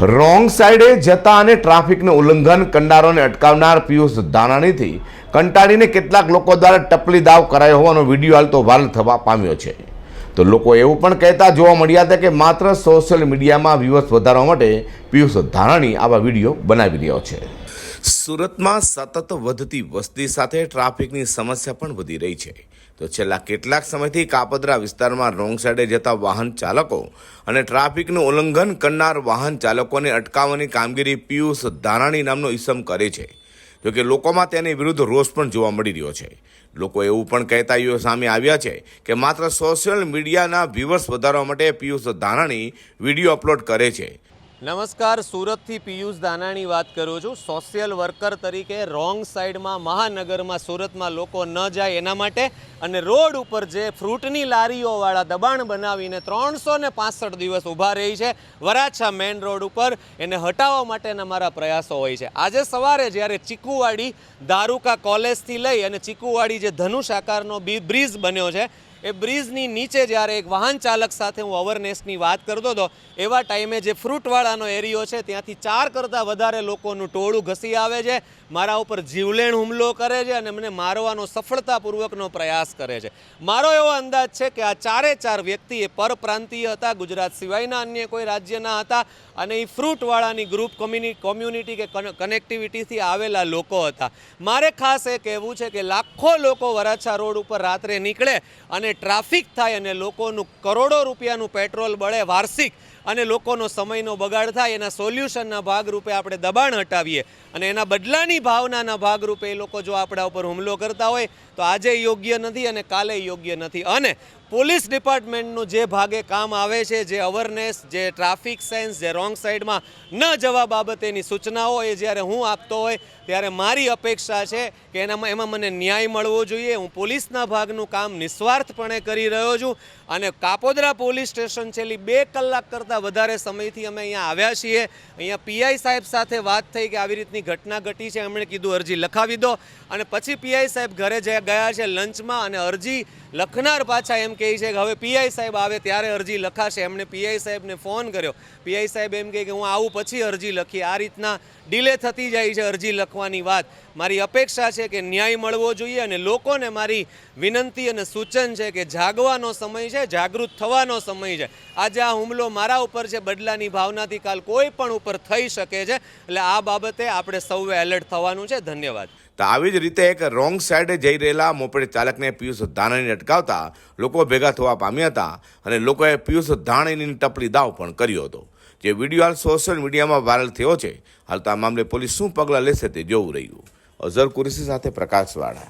Wrong સાઈડે જતા અને ટ્રાફિકનું ઉલ્લંઘન કરનારોને અટકાવનાર પિયુષ દાનાણીથી કંટાળીને કેટલાક લોકો દ્વારા ટપલી દાવ કરાયો હોવાનો વીડિયો હાલ તો વાયરલ થવા પામ્યો છે. તો લોકો એવું પણ કહેતા જોવા મળ્યા હતા કે માત્ર સોશિયલ મીડિયામાં વ્યૂઅર્સ વધારવા માટે પિયુષ ધાનાણી આવા વીડિયો બનાવી રહ્યો છે. સુરતમાં સતત વધતી વસ્તી સાથે ટ્રાફિકની સમસ્યા પણ વધી રહી છે. તો છેલ્લા કેટલાક સમયથી કાપદરા વિસ્તારમાં રોંગ સાઈડે જતા વાહન ચાલકો અને ટ્રાફિકનું ઉલ્લંઘન કરનાર વાહન ચાલકોને અટકાવવાની કામગીરી પિયુષ ધારાણી નામનો ઈસમ કરે છે. જોકે લોકોમાં તેની વિરુદ્ધ રોષ પણ જોવા મળી રહ્યો છે. લોકો એવું પણ કહેતા સામે આવ્યા છે કે માત્ર સોશિયલ મીડિયાના વ્યૂવર્સ વધારવા માટે પિયુષ ધારાણી વીડિયો અપલોડ કરે છે. નમસ્કાર, સુરતથી પિયુષ દાનાણી વાત કરું છું. સોશિયલ વર્કર તરીકે રોંગ સાઈડમાં, મહાનગરમાં, સુરતમાં લોકો ન જાય એના માટે અને રોડ ઉપર જે ફ્રૂટની લારીઓવાળા દબાણ બનાવીને ત્રણસો ને પાસઠ દિવસ ઊભા રહી છે, વરાછા મેઇન રોડ ઉપર એને હટાવવા માટેના મારા પ્રયાસો હોય છે. આજે સવારે જ્યારે ચીકુવાડી દારૂકા કોલેજથી લઈ અને ચીકુવાડી જે ધનુષ આકારનો બ્રિજ બન્યો છે એ બ્રિજની નીચે જ્યારે એક વાહન ચાલક સાથે હું અવરનેસની વાત કરતો હતો, એવા ટાઈમે જે ફ્રૂટવાળાનો એરિયો છે, ત્યાંથી ચાર કરતાં વધારે લોકોનું ટોળું ઘસી આવે છે, મારા ઉપર જીવલેણ હુમલો કરે છે અને મને મારવાનો સફળતાપૂર્વકનો પ્રયાસ કરે છે. મારો એવો અંદાજ છે કે આ ચારે ચાર વ્યક્તિ એ પરપ્રાંતીય હતા, ગુજરાત સિવાયના અન્ય કોઈ રાજ્યના હતા અને એ ફ્રૂટવાળાની ગ્રુપ કોમ્યુનિ, કોમ્યુનિટી કે કનેક્ટિવિટીથી આવેલા લોકો હતા. મારે ખાસ એ કહેવું છે કે લાખો લોકો વરાછા રોડ ઉપર રાત્રે નીકળે અને ટ્રાફિક થાય અને લોકોનું કરોડો રૂપિયાનું પેટ્રોલ બળે વાર્ષિક અને લોકોનો સમયનો બગાડ થાય, એના સોલ્યુશનના ભાગરૂપે આપણે દબાણ હટાવીએ. અને એના બદલાની ભાવનાના ભાગરૂપે એ લોકો જો આપણા ઉપર હુમલો કરતા હોય, તો આજે યોગ્ય નથી અને કાલે યોગ્ય નથી. અને પોલીસ ડિપાર્ટમેન્ટનું જે ભાગે કામ આવે છે, જે અવેરનેસ, જે ટ્રાફિક સેન્સ, જે રોંગ સાઈડમાં ન જવા બાબતેની સૂચનાઓ એ જ્યારે હું આપતો હોય, ત્યારે મારી અપેક્ષા છે કે એનામાં એમાં મને ન્યાય મળવો જોઈએ. હું પોલીસના ભાગનું કામ નિસ્વાર્થપણે કરી રહ્યો છું અને કાપોદરા પોલીસ સ્ટેશન છેલ્લી બે કલાક કરતાં વધારે સમયથી અમે અહીંયા આવ્યા છીએ. અહીંયા પીઆઈ સાહેબ સાથે વાત થઈ કે આવી રીતની ઘટના ઘટી છે, એમણે કીધું અરજી લખાવી દો. અને પછી પીઆઈ સાહેબ ઘરે જયા ગયા છે લંચમાં અને અરજી લખનાર પાછા એમ કહે છે કે હવે પીઆઈ સાહેબ આવે ત્યારે અરજી લખાશે. એમણે પીઆઈ સાહેબને ફોન કર્યો. પીઆઈ સાહેબ એમ કહે કે હું આવું પછી અરજી લખી. આ રીતના ડિલે થતી જાય છે અરજી લખવાની વાત. મારી અપેક્ષા છે કે ન્યાય મળવો જોઈએ અને લોકોને મારી વિનંતી અને સૂચન છે કે જાગવાનો સમય છે, જાગૃત થવાનો સમય છે. આજે આ હુમલો મારા ઉપર છે, બદલાની ભાવનાથી કાલ કોઈ પણ ઉપર થઈ શકે છે. એટલે આ બાબતે આપણે સૌએ એલર્ટ થવાનું છે. ધન્યવાદ. તો આવી જ રીતે એક રોંગ સાઈડે જઈ રહેલા મોપેડ ચાલકને પિયુષ ધાનાણીને અટકાવતા લોકો ભેગા થવા પામ્યા હતા અને લોકોએ પિયુષ ધાનાણીની ટપલી દાવ પણ કર્યો હતો. જે વીડિયો હાલ સોશિયલ મીડિયામાં વાયરલ થયો છે. હાલ તો આ મામલે પોલીસ શું પગલાં લેશે તે જોવું રહ્યું. અઝર કુરેશી સાથે પ્રકાશવાળા